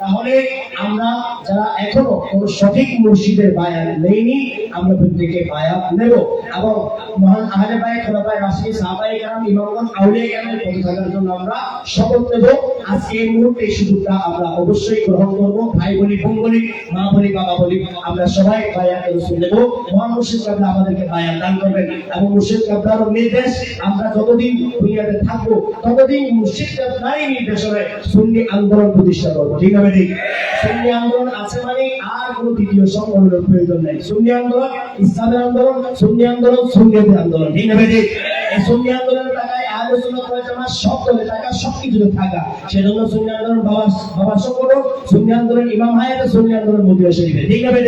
তাহলে আমরা যারা এখনও কোন সঠিক মুর্শিদের বায়াত নেইনি আমরা প্রত্যেকে বায়াত নেব এবং মহান আহলে সাহাবায়ে কেরাম, ইমামগণ আউলিয়া পথে থাকার জন্য আমরা শপথ নেব। আজকে এই মুহূর্তে এই সুযোগটা আমরা অবশ্যই গ্রহণ করব। ভাই বলি, বোন বলি, মা বলি, বাবা বলি, আমরা সবাই বায়াত রসুল নেব। মহান মুর্শিদ কাবলা আমাদেরকে বায়াত দান করবেন। এবং মুর্শিদ কাবলার নির্দেশ, আমরা যতদিন দুনিয়াতে থাকব, ততদিন মুর্শিদ নির্দেশনে সুন্নি আন্দোলন প্রতিষ্ঠা করব। ঠিক আছে সুন্নি আন্দোলন আছে মানে কোনো দ্বিতীয় সংগঠনের প্রয়োজন নেই। সুন্নি আন্দোলন, ইসলামের আন্দোলন সুন্নি আন্দোলন সুন্নিয়তের আন্দোলন। ঠিক আছে এই আন্দোলনের টাকায় ঠিক আছে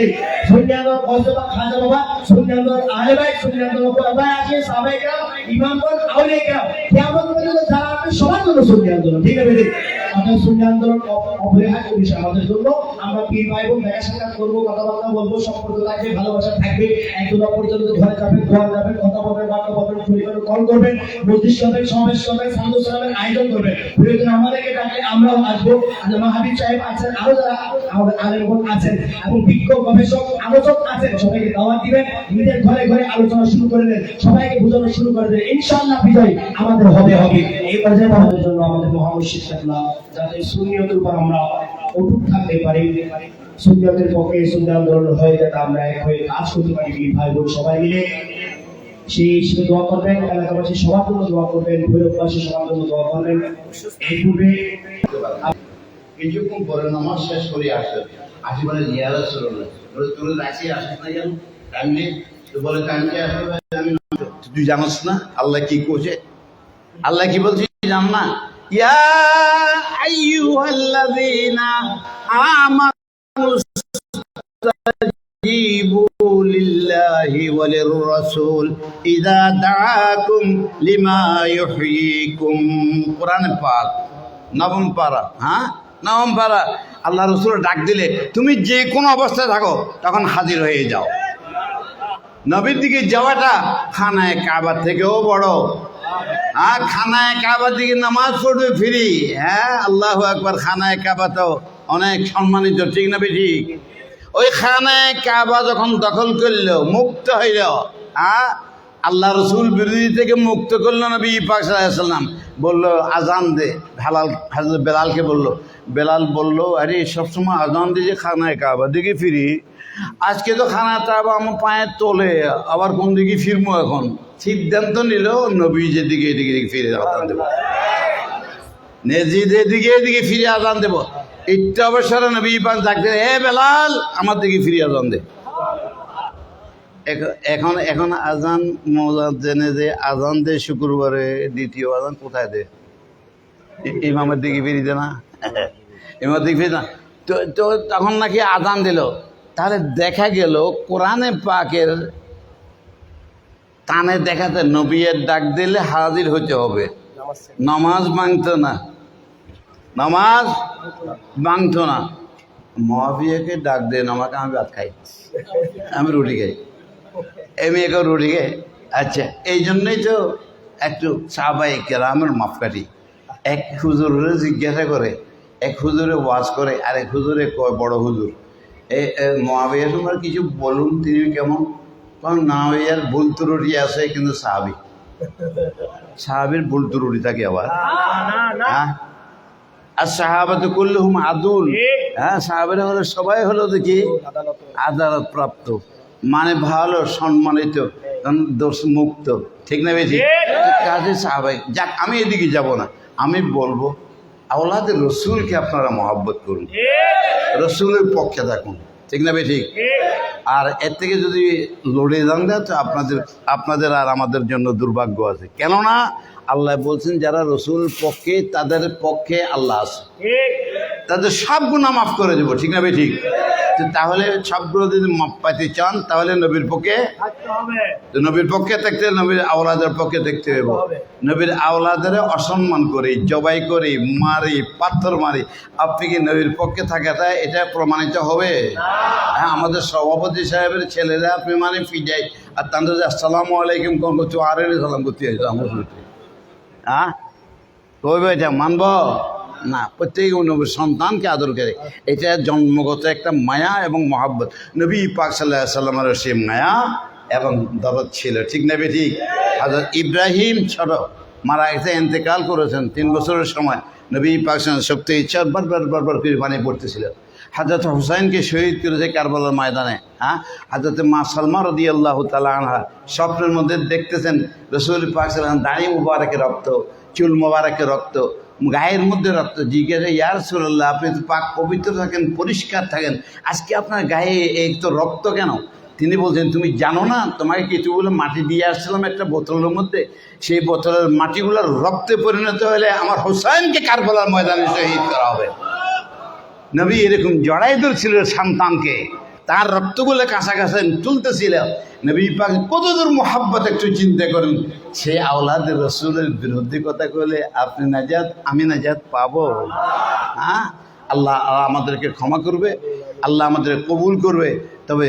অর্থাৎ আন্দোলন অপ- অপরিহার্য বিষয় আমাদের জন্য আমরা পীর ভাই দেখা সাক্ষাৎ করব, কথাবার্তা বলব, সম্পর্ক থাকবে, ভালোবাসা থাকবে, একদম পর্যন্ত ঘরে যাবেন, ঘর যাবেন, কথা বলবেন, বার্তা বলবেন পরিবারে কল করবেন, মসজিদ করবেন সমাবেশ করবেন সাধু সালামের আয়োজন করবেন। প্রয়োজন আমাদেরকে ডাকলে আমরাও আসব। আর মাহাবীর সাহেব আছেন, আরও যারা আমাদের আলেমগণ আছেন, এবং বিজ্ঞ গবেষক, আলোচক আছেন, সবাইকে দাওয়াত দিবেন, নিজের ঘরে ঘরে আলোচনা শুরু করে দেন, সবাইকে বোঝানো শুরু করে দেন। ইনশাআল্লাহ বিজয় আমাদের হবে হবে। এই পর্যায়ে আমাদের জন্য আমাদের মহামুর শিক্ষাগুলা যাতে শূন্যতের উপর আমরা অটুট থাকতে পারি। শূন্যতের পক্ষে শূন্য আন্দোলন হয়ে যাতে আমরা এক হয়ে কাজ করতে পারি ভাই বোন সবাই মিলে। সেই হিসেবে দোয়া করবেন, এলাকাবাসী সবার জন্য দোয়া করবেন, ভৈরববাসী সবার জন্য দোয়া করবেন। এই পূর্বে কিছুক্ষণ পরে নামাজ শেষ করে আসবে আসি বলে জিয়ারা ছিল না। বলে আসিস না কেন? তো বলে আসবে তুই জানাস না, আল্লাহ কি করছে? আল্লাহ কি বলছে জান না? ইয়া আইয়ুহাল্লাযীনা আমানু استجيبوا لله وللرسول إذا دعاكم لما يحييكم কোরআন পাক নবম পারা হ্যাঁ নবম পারা আল্লাহ রসুল ডাক দিলে তুমি যে কোনো অবস্থায় থাকো তখন হাজির হয়ে যাও নবীর দিকে যাওয়াটা খানায় কাবার থেকেও বড় হ্যাঁ খানায় কাবার দিকে নামাজ পড়বে ফিরি। হ্যাঁ আল্লাহ একবার খানায় কাবা তো অনেক সম্মানিত, ঠিক না বেশি ওই খানায় কাবা যখন দখল করল, মুক্ত হইল হ্যাঁ আল্লাহ রসুল বিরোধী থেকে মুক্ত করল নবী পাক বলল, আজান দে। হালাল হাজর বেলালকে বলল। বেলাল বলল, আরে, সবসময় আজান দিয়ে যে খানায় কাবা দিকে ফিরি, আজকে তো খানা কাবা আমার পায়ের তোলে, আবার কোন দিকে ফিরবো এখন? সিদ্ধান্ত নিল, নবী যেদিকে এদিকে ফিরে আজান দেবো। নেজিদের দিকে এদিকে ফিরে আজান দেবো। একটু অবসরে নবী পাক ডাকতে এ বেলাল, আমার দিকে ফিরে আজান দে। এখ- এখন এখন আজান মজাদ জেনে যে আজান দে শুক্রবারে, দ্বিতীয় আজান কোথায় দে? ইমামের দিকে ফিরি দে না? ইমামের দিকে ফিরি না? তো তো তখন নাকি আজান দিল। তাহলে দেখা গেল, কোরআনে পাকের টানে দেখাতে নবীর ডাক দিলে হাজির হতে হবে। নামাজ ভাঙতো না। নামাজ ভাঙতো না। মহাবিয়াকে ডাক দেন, আমাকে আমি ভাত খাই। আমি রুটি খাই। এই মেয়েকে রুটি খাই। আচ্ছা এই জন্যই তো একটু সাবাই কেরামের মাপকাঠি। এক হুজুরে জিজ্ঞাসা করে, এক হুজুরে ওয়াজ করে আর এক হুজুরে কয়, বড় হুজুর, এ মহাবিয়া তোমার কিছু বলুন, তিনি কেমন? কারণ না আর ভুল ত্রুটি আছে কিন্তু সাহাবি সাহাবির ভুল ত্রুটি থাকে আবার। হ্যাঁ? আর সাহাবাতে হুম আদুল। হ্যাঁ সাহাবেরা হলো সবাই হলো দেখি আদালত। প্রাপ্ত মানে ভালো সম্মানিত দোষ মুক্ত। ঠিক না বেশি কাজে সাহাবাই যাক আমি এদিকে যাব না। আমি বলব আওলাদের রসুলকে আপনারা মহাব্বত করুন। রসুলের পক্ষে থাকুন। ঠিক না ঠিক। আর এর থেকে যদি লড়ে যান তো আপনাদের আপনাদের আর আমাদের জন্য দুর্ভাগ্য আছে। কেননা আল্লাহ বলছেন যারা রসুল পক্ষে তাদের পক্ষে আল্লাহ আছে। তাদের সব গুণা মাফ করে দেবো ঠিক না বে ঠিক। তাহলে সবগুলো যদি মাপ পাইতে চান তাহলে নবীর পক্ষে নবীর পক্ষে থাকতে নবীর আওলাদের পক্ষে দেখতে হবে। নবীর আওলাদের অসম্মান করি জবাই করি মারি পাথর মারি। আপনি কি নবীর পক্ষে থাকাটা এটা প্রমাণিত হবে? হ্যাঁ আমাদের সভাপতি সাহেবের ছেলেরা আপনি মানে ফিজাই। আর তাদের আসসালামু আলাইকুম কোন করছ আর সালাম করতে প্রতি। হ্যাঁ কইবে এটা মানব? না প্রত্যেক নবীর সন্তানকে আদর করে এটা জন্মগত একটা মায়া এবং মহাব্বত। নবী পাক সাল্লাহ সাল্লামের সে মায়া এবং দরদ ছিল। ঠিক না ঠিক? হাজরত ইব্রাহিম ছোট, মারা গেছে এতেকাল করেছেন। তিন বছরের সময়। নবী পাক শক্তি, ইচ্ছা বারবার বারবার পানি পড়তেছিল। হাজরত হুসাইনকে শহীদ করেছে কারবালার ময়দানে হ্যাঁ? হাজরত মা সালমা রদি আল্লাহ তালা আনহা স্বপ্নের মধ্যে দেখতেছেন রসুল পাক দাঁড়িয়ে মুবারকের রক্ত, চুল মোবারকের রক্ত, গায়ের মধ্যে রক্ত, জিজ্ঞাসা ইয়ার সুল্লাহ আপনি তো পাক পবিত্র থাকেন, পরিষ্কার থাকেন, আজকে আপনার গায়ে এই তো রক্ত কেন? তিনি বলছেন, তুমি জানো না, তোমাকে কিছুগুলো মাটি দিয়ে আসছিলাম একটা বোতলের মধ্যে, সেই বোতলের মাটিগুলোর রক্তে পরিণত হলে আমার হোসাইনকে কারবালার ময়দানে শহীদ করা হবে। নবী এরকম জড়াই ধরছিল সন্তানকে। তার রক্তগুলো কাঁচা তুলতেছিল। নবী পাক কতদূর মোহাব্বত একটু চিন্তা করেন। সে আওলাদ রসুলের বিরুদ্ধে কথা কলে আপনি নাজাত, আমি নাজাত পাবো। হ্যাঁ? আল্লাহ আমাদেরকে ক্ষমা করবে, আল্লাহ আমাদের কবুল করবে। তবে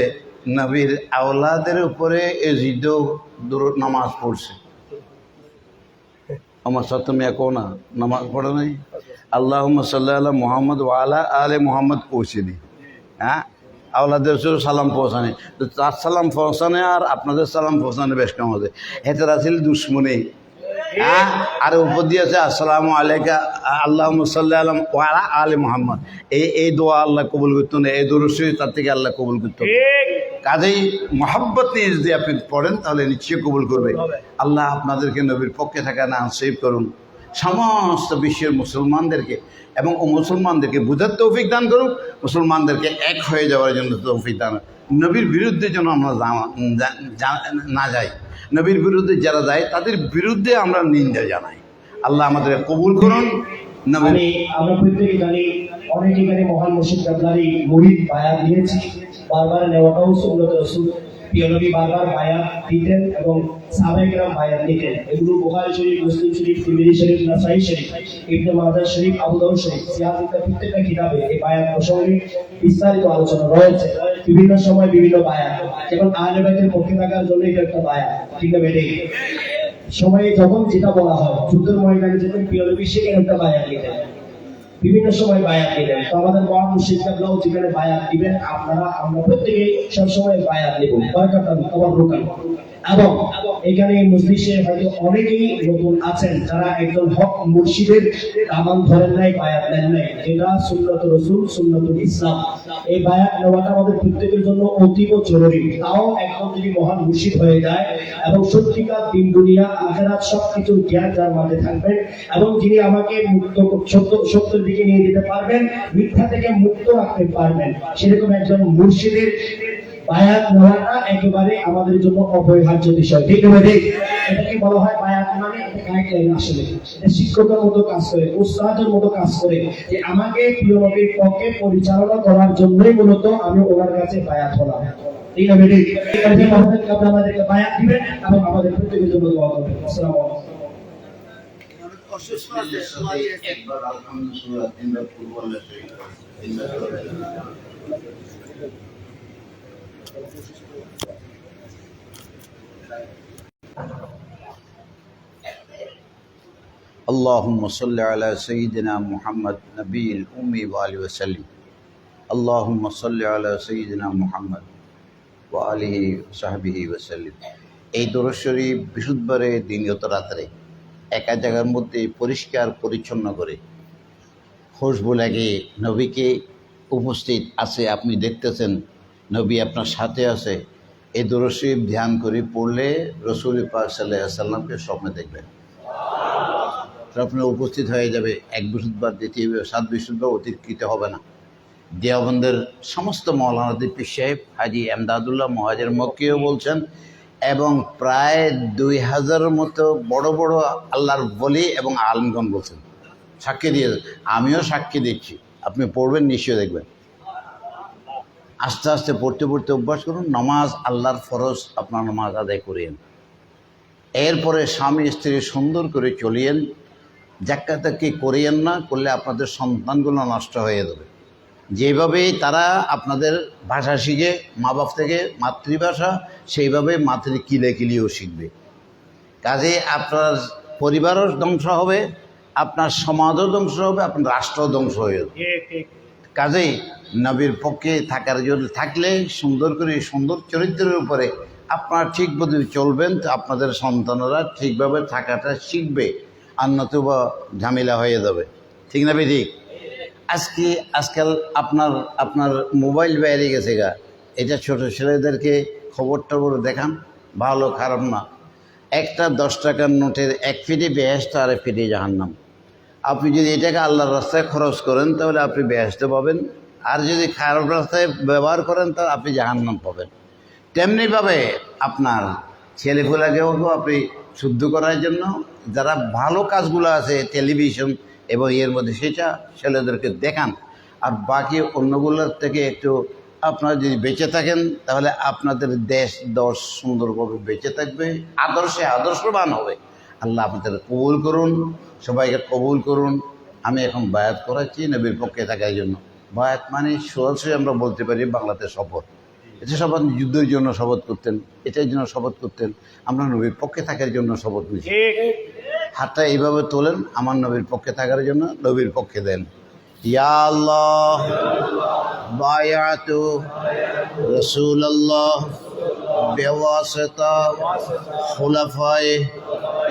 নবীর আওলাদের উপরে এ জিদ দূর নামাজ পড়ছে। আমার সাথে মেয়ে না, নামাজ পড়ে নাই? আল্লাহ সাল্লাহ মোহাম্মদ ওয়ালা আলে মোহাম্মদ পৌঁছে দিই হ্যাঁ? আওলাদের সালাম পৌঁছানে। তো তার সালাম পৌঁছানে আর আপনাদের সালাম পৌঁছানে বেশ কম হবে হেতের আছিল দুশ্মনী। হ্যাঁ? আর উপর দিয়েছে আসসালামু আলাইকা আল্লাহ সাল্লাহ আলম ওয়ালা আলে মোহাম্মদ। এই এই দোয়া আল্লাহ কবুল করতো না এই দরুশ্বরী তার থেকে আল্লাহ কবুল করতো কাজেই মহাব্বত নিয়ে যদি আপনি পড়েন তাহলে নিশ্চয়ই কবুল করবে। আল্লাহ আপনাদেরকে নবীর পক্ষে থাকা না সেভ করুন। সমস্ত বিশ্বের মুসলমানদেরকে এবং ও মুসলমানদেরকে বুঝার তৌফিক দান করুন মুসলমানদেরকে এক হয়ে যাওয়ার জন্য তৌফিক দান নবীর বিরুদ্ধে যেন আমরা না যাই, নবীর বিরুদ্ধে যারা যায়, তাদের বিরুদ্ধে আমরা নিন্দা জানাই। আল্লাহ আমাদের কবুল করুন। নবীর মানে এবং নিতেন বিভিন্ন সময় বিভিন্ন বায়াত। যেমন আহলে পক্ষে থাকার জন্য এটা একটা বায়াত। ঠিক আছে সময়ে যখন যেটা বলা হয়, যুদ্ধের ময়দানে যখন প্রিয় সেখানে একটা বায়াত দিতেন বিভিন্ন সময় বায়াত দিলেন তো আমাদের মহান যেখানে বায়াত দিবেন, আপনারা, আমরা প্রত্যেকেই সবসময় বায়াত নেব বরকাতান আবার রোকান এবং এখানে মজলিসে হয়তো অনেকেই নতুন আছেন যারা একজন হক মুর্শিদের কামান ধরেন নাই, বায়াত নেন নাই। যেটা সুন্নত রসুল সুন্নতুল ইসলাম। এই বায়াত নেওয়াটা আমাদের প্রত্যেকের জন্য অতীব জরুরি। তাও একদম যদি মহান মুর্শিদ হয়ে যায় এবং সত্যিকার দিন, দুনিয়া, আখেরাত সবকিছুর জ্ঞান যার মাঝে থাকবেন এবং যিনি আমাকে মুক্ত, সত্য, সত্যের দিকে নিয়ে যেতে পারবেন, মিথ্যা থেকে মুক্ত রাখতে পারবেন, সেরকম একজন মুর্শিদের বায়াত নেওয়াটা একেবারে আমাদের জন্য অপরিহার্য বিষয়। ঠিক আছে ঠিক? এটাকে বলা হয় বায়াত মানে? এটা গাইডলাইন আসলে। এটা শিক্ষকের মতো কাজ করে উস্তাদের মতো কাজ করে যে আমাকে প্রিয় নবীর পক্ষে পরিচালনা করার জন্যই মূলত আমি ওনার কাছে বায়াত হলাম। ঠিক আছে আমাদের আপনি আমাদেরকে বায়াত দিবেন এবং আমাদের প্রত্যেকের জন্য দোয়া করবেন। আসসালামু আলাইকুম। একবার আলহামদুলিল্লাহ তিনবার ফুটবল اللهم صل على سيدنا محمد نبي الأمي وآله وسلم اللهم صل على سيدنا محمد وآله وصحبه وسلم এই দরজ শরীফ বৃহস্পতিবারে দিনগত রাত্রে একা জায়গার মধ্যে পরিষ্কার পরিচ্ছন্ন করে খুশবু লাগে নবীকে উপস্থিত আছে আপনি দেখতেছেন নবী আপনার সাথে আছে। এই দরজ শরীফ ধ্যান করে পড়লে রসুল পাক সাল্লামকে স্বপ্নে দেখবেন। আপনার উপস্থিত হয়ে যাবে। এক বৃহস্পতিবার দ্বিতীয় সাত বৃহস্পতিবার অতিরিক্ত হবে না। দেওবন্দের সমস্ত মৌলানাদের পীর সাহেব, হাজি এমদাদুল্লাহ মহাজের মক্কেও বলছেন, এবং প্রায় দুই হাজারের মতো বড় বড় আল্লাহর বলি এবং আলমগণ বলছেন। সাক্ষী দিয়ে, আমিও সাক্ষী দিচ্ছি। আপনি পড়বেন, নিশ্চয়ই দেখবেন। আস্তে আস্তে পড়তে পড়তে অভ্যাস করুন, নামাজ আল্লাহর ফরজ আপনার নামাজ আদায় করিয়েন এরপরে স্বামী স্ত্রী সুন্দর করে চলিয়েন জাক্কাতাকি করিয়েন না, করলে আপনাদের সন্তানগুলো নষ্ট হয়ে যাবে। যেভাবে তারা আপনাদের ভাষা শিখে মা বাপ থেকে মাতৃভাষা সেইভাবে মাতৃ কিলে কিলিও শিখবে। কাজে আপনার পরিবারও ধ্বংস হবে, আপনার সমাজও ধ্বংস হবে, আপনার রাষ্ট্র ধ্বংস হয়ে যাবে। কাজেই নবীর পক্ষে থাকার জন্য থাকলে সুন্দর করে, সুন্দর চরিত্রের উপরে আপনার ঠিক মতো চলবেন, তো আপনাদের সন্তানরা ঠিকভাবে থাকাটা শিখবে আর নতুবা ঝামেলা হয়ে যাবে। ঠিক না ঠিক আজকে, আজকাল আপনার আপনার মোবাইল বাইরে গেছে গা। এটা ছোটো ছেলেদেরকে খবর টবর দেখান, ভালো, খারাপ না। একটা দশ টাকার নোটের এক ফিটে বেহেস্ত আর এক ফিটে জাহান্নাম। আপনি যদি এটাকে আল্লাহর রাস্তায় খরচ করেন, তাহলে আপনি ব্যস্ত পাবেন। আর যদি খারাপ রাস্তায় ব্যবহার করেন, তাহলে আপনি জাহান্নাম পাবেন। তেমনিভাবে আপনার ছেলেগুলাকেও আপনি শুদ্ধ করার জন্য যারা ভালো কাজগুলো আছে, টেলিভিশন এবং এর মধ্যে সেটা ছেলেদেরকে দেখান। আর বাকি অন্যগুলোর থেকে একটু আপনারা যদি বেঁচে থাকেন, তাহলে আপনাদের দেশ দশ সুন্দরভাবে বেঁচে থাকবে, আদর্শে আদর্শবান হবে। আল্লাহ আপনাদের কবুল করুন সবাইকে কবুল করুন। আমি এখন বায়াত করাচ্ছি নবীর পক্ষে থাকার জন্য। বায়াত মানে সরাসরি আমরা বলতে পারি বাংলাতে শপথ। এটা শপথ যুদ্ধের জন্য শপথ করতেন এটার জন্য শপথ করতেন আমরা নবীর পক্ষে থাকার জন্য শপথ করছি হাতটা এইভাবে তোলেন আমার নবীর পক্ষে থাকার জন্য নবীর পক্ষে দেন। ইয়া আল্লাহ বায়াতু রসুল্লাহ বেওয়াসতা খুলাফায়ে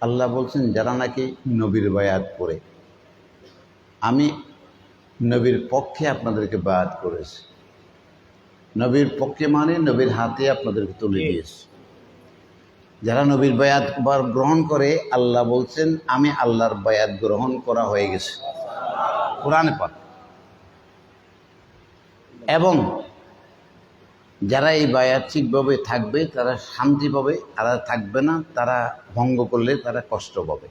আল্লাহ বলছেন যারা নাকি নবীর বায়াত করে আমি নবীর পক্ষে আপনাদেরকে বায়াত করেছি। নবীর পক্ষে মানে নবীর হাতে আপনাদেরকে তুলে দিয়েছি। যারা নবীর বায়াত বার গ্রহণ করে আল্লাহ বলছেন আমি আল্লাহর বায়াত গ্রহণ করা হয়ে গেছে। কোরআনে পাক। এবং যারা এই বায়াত ঠিকভাবে থাকবে, তারা শান্তি পাবে আর থাকবে না, তারা ভঙ্গ করলে তারা কষ্ট পাবে।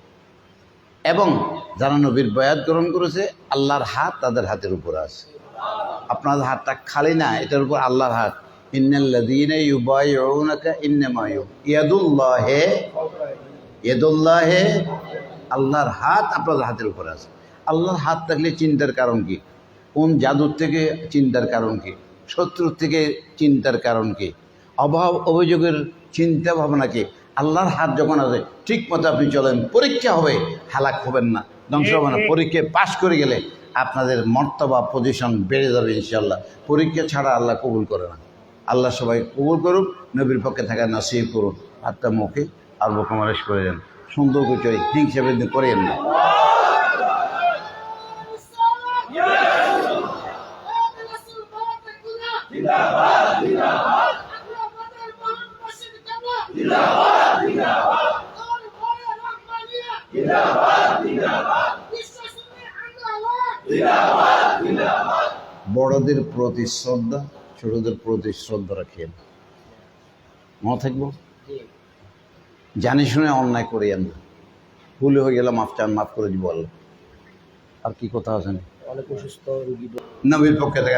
এবং যারা নবীর বায়াত গ্রহণ করেছে, আল্লাহর হাত তাদের হাতের উপর আছে। আপনার হাতটা খালি না, এটার উপর আল্লাহর হাত। আল্লাহর হাত আপনাদের হাতের উপর আছে। আল্লাহর হাত থাকলে চিন্তার কারণ কি? কোন জাদুর থেকে চিন্তার কারণ কি? শত্রুর থেকে চিন্তার কারণ কি? অভাব অভিযোগের চিন্তা ভাবনা কি? আল্লাহর হাত যখন আছে ঠিক মতো আপনি চলেন পরীক্ষা হবে হালাক হবেন না। ধ্বংস হবে না। পরীক্ষায় পাশ করে গেলে আপনাদের মর্তবা পজিশন বেড়ে যাবে ইনশাল্লাহ পরীক্ষা ছাড়া আল্লাহ কবুল করে না। আল্লাহ সবাই কবুল করুক নবীর পক্ষে থাকা নাসিব করুন হাতটা মুখে আর বোকামারেশ করে দেন। সুন্দর করে হিংসা করেন না। বড়দের প্রতি শ্রদ্ধা ছোটদের প্রতি শ্রদ্ধা রাখেন মনে থাকব? জানি শুনে অন্যায় করিয়েন না ভুল হয়ে গেলে মাফ চান মাফ করে দিব আল্লাহ। আর কি কথা আছে? না? নবীর পক্ষে থেকে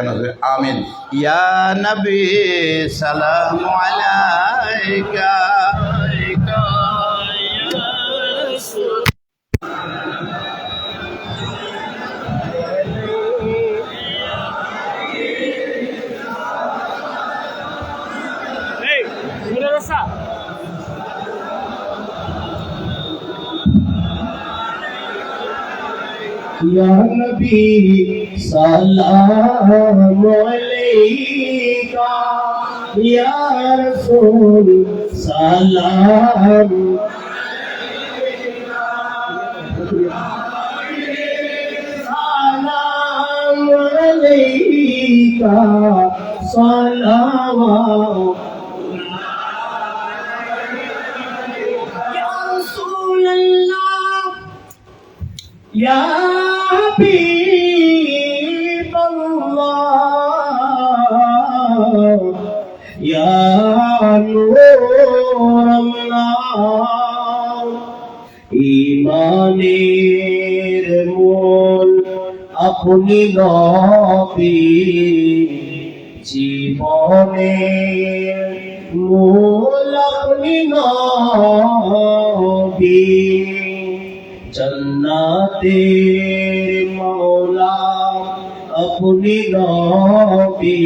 আমিন। ইয়া নবী সালাম আলাইকা। يا نبي سلام عليك يا رسول سلام عليك صلوات يا رسول الله يا ইমানের মূল আপনি নবী। জীবনের মূল আপনি নবী। জন্নাতের মৌলা আপনি নবী।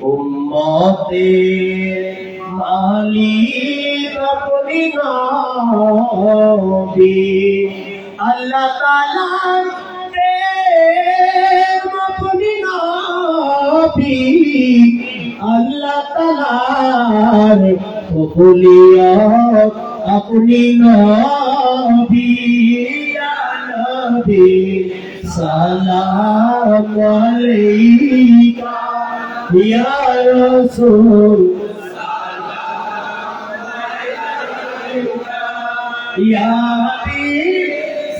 উম্মতের মালিক আপনি নবী। আল্লাহ তাআলার প্রেম আপনি নবী। আল্লাহ তাআলার কবুলিয়ত আপনি নবী। নবী, সালাম আলাইকা। ইয়া রাসূল ইয়া হাবিব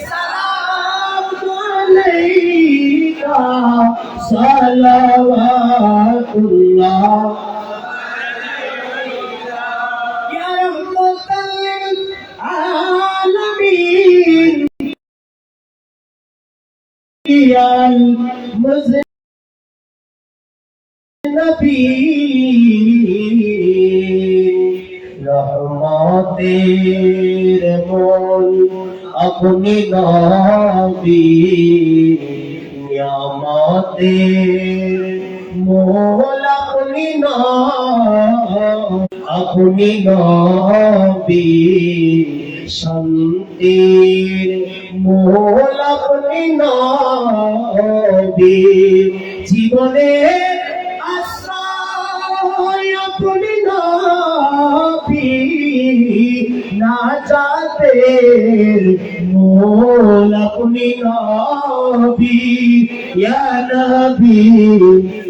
সালাম আলাইকা সালাওয়াতুল্লাহ يا رحمة للعالمين يا المذنبين রহমতের মূল আপনি নবী নিয়ামতের মূল আপনি আপনি নবী শান্তির মূল আপনি নবী জীবনে نبي يا نبي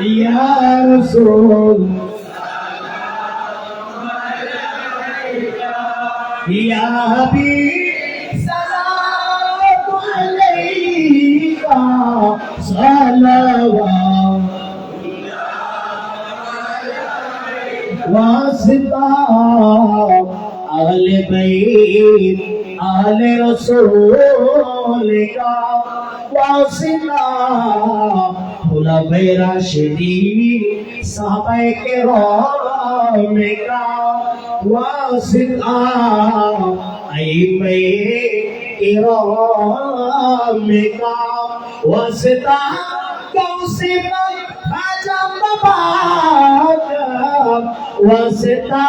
يا رسول يا حبيب سلام عليك صلوات واسطة أهل بيت আলে রসুলিকা ওয়াসিলা খুলাফে রাশিদিন সাহাবায়ে কেরামিকা ওয়াসিলা আইমে কেরামিকা ওয়াসিলা কৌসিলা খাজা বাবা ওয়াসিলা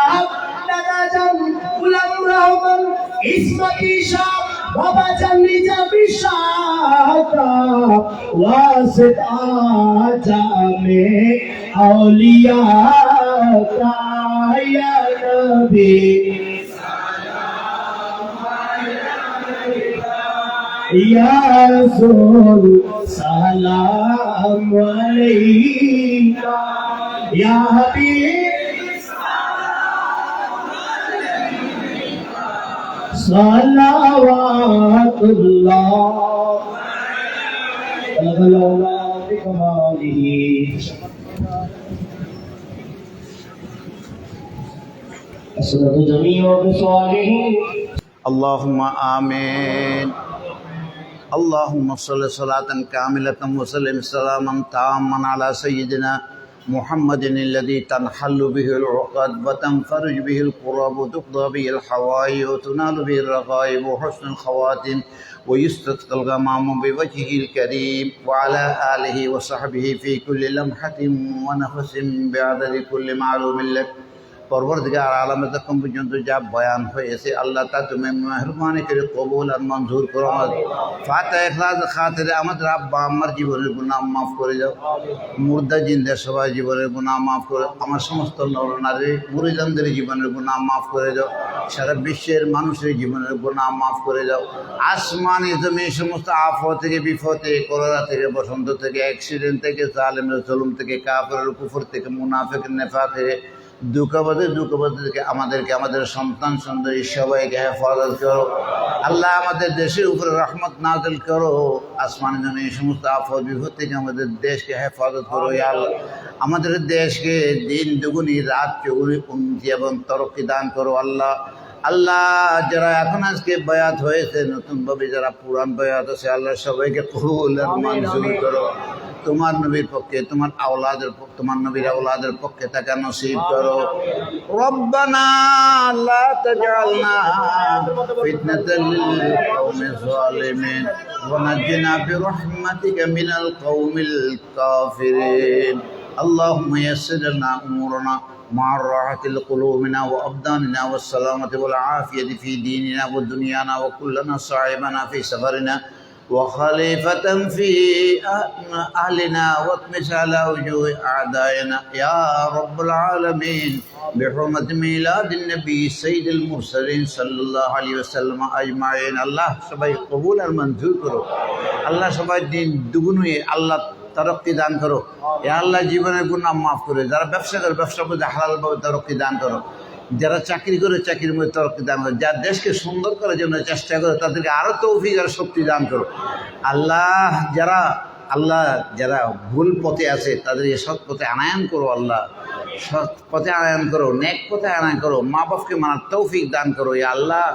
দাদাজান গুলাম রহমান ইসমাতি শাহ বাবা জান নিজামি শাহ ওয়াসিতা জামে আউলিয়া কা ইয়া নবী يا رسول سلام عليك يا حبيب صلوات الله. العلا بكماله أسند جميع بصالحه اللهم آمين. اللهم صل صلاة كاملة وسلم سلاما تاما على سيدنا محمد الذي تنحل به العقد وتنفرج به الكرب وتقضى به الحوائج وتنال به الرغائب وحسن الخواتم ويستسقى الغمام بوجهه الكريم وعلى آله وصحبه في كل لمحة ونفس بعدد كل معلوم لك. পরবর্তীকে আর আলমে তখন পর্যন্ত যা বয়ান হয়েছে, আল্লাহ তা তুমি মেহরবানি করে কবুল আর মঞ্জুর করো। এখলাস খাতিরে আমাদের আব্বা আমার জীবনের গুণাম মাফ করে যাও মুর্দা জিন্দের সবাই জীবনের গুণাম মাফ করে আমার সমস্ত নর নারী মুরিদানদের জীবনের গুণাম মাফ করে যাও সারা বিশ্বের মানুষের জীবনের গুণাম মাফ করে যাও আসমানি তুমি এই সমস্ত আফত থেকে বিপদ থেকে করোনা থেকে বসন্ত থেকে অ্যাক্সিডেন্ট থেকে জালেমের জলুম থেকে কাপড়ের কুফর থেকে মুনাফেক নেফা থেকে দুঃখবাদে দুঃখবাদে থেকে আমাদেরকে, আমাদের সন্তান সুন্দরী সবাইকে হেফাজত করো। আল্লাহ আমাদের দেশের উপরে রহমত নাজল করো। আসমান জন্য এই সমস্ত আফত বিপদ থেকে আমাদের দেশকে হেফাজত করো আল্লাহ। আমাদের দেশকে দিন দুগুনি রাত চৌগুনি উন্নতি এবং তরক্কি দান করো, আল্লাহ। আল্লাহ যারা এখন আজকে বয়াত হয়েছে নতুনভাবে যারা পুরান বয়াত আছে আল্লাহ সবাইকে কবুল আর মঞ্জুর করো তোমার নবীর পক্ষে তোমার আওলাদের পক্ষে তোমার নবীর আওলাদের পক্ষে তাকে নসিব করো রব্বানা লা তাজআলনা ফিতনাতাল লিল কওমিজ জালিমিন ওয়া নাজ্জিনা বিরহমাতিকা মিনাল কওমিল কাফিরিন اللهم يسر لنا امورنا مع راحة قلوبنا وأبداننا والسلامة والعافية في ديننا ودنيانا وكلنا صاحبنا في سفرنا وخليفة في أهلنا واطمس على وجوه أعدائنا يا رب العالمين بحرمة ميلاد النبي سيد المرسلين صلى الله عليه وسلم أجمعين الله سبحانه قبول المنذور الله سبحانه دين دبنوي الله তরক্কি দান করো। এ আল্লাহ জীবনের গুণাম মাফ করে। যারা ব্যবসা করে ব্যবসার মধ্যে হালালভাবে তরক্কি দান করো। যারা চাকরি করে, চাকরির মধ্যে তরক্কি দান করো। যারা দেশকে সুন্দর করার জন্য চেষ্টা করে, তাদেরকে আরও তৌফিক আর শক্তি দান করো। আল্লাহ, যারা আল্লাহ যারা ভুল পথে আছে তাদেরকে সৎ পথে আনায়ন করো আল্লাহ। সৎ পথে আনায়ন করো, নেক পথে আনায়ন করো মা বাপকে মানার তৌফিক দান করো, ইয়া আল্লাহ।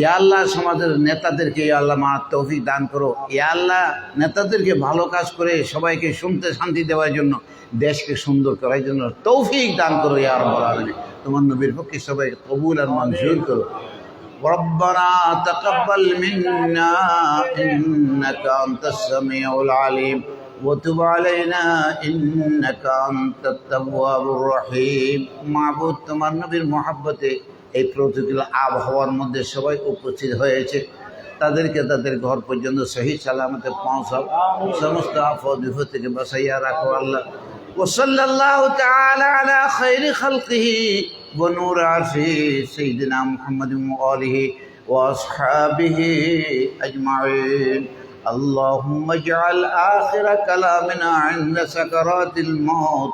ইয়া আল্লাহ সমাজের নেতাদেরকে ইয়া আল্লাহ মানার তৌফিক দান করো। ইয়া আল্লাহ নেতাদেরকে ভালো কাজ করে সবাইকে শুনতে শান্তি দেওয়ার জন্য, দেশকে সুন্দর করার জন্য তৌফিক দান করো, ইয়া আলামিন। তোমার নবীর পক্ষে সবাই কবুল আর মঞ্জুর করো। ربنا تقبل منا إنك أنت السميع العليم وتب علينا إنك أنت التواب الرحيم معبود তোমার নবীর মহাব্বতে এই প্রতিকূল আবহাওয়ার মধ্যে সবাই উপস্থিত হয়েছে তাদেরকে তাদের ঘর পর্যন্ত সহি সালামতে পৌঁছাও সমস্ত আফদ বিপদ থেকে বাসাইয়া রাখো আল্লাহ وصلى الله تعالى على خير خلقه ونور عرشه سيدنا محمد وآله وأصحابه أجمعين. اللهم اجعل آخر كلامنا عند سكرات الموت.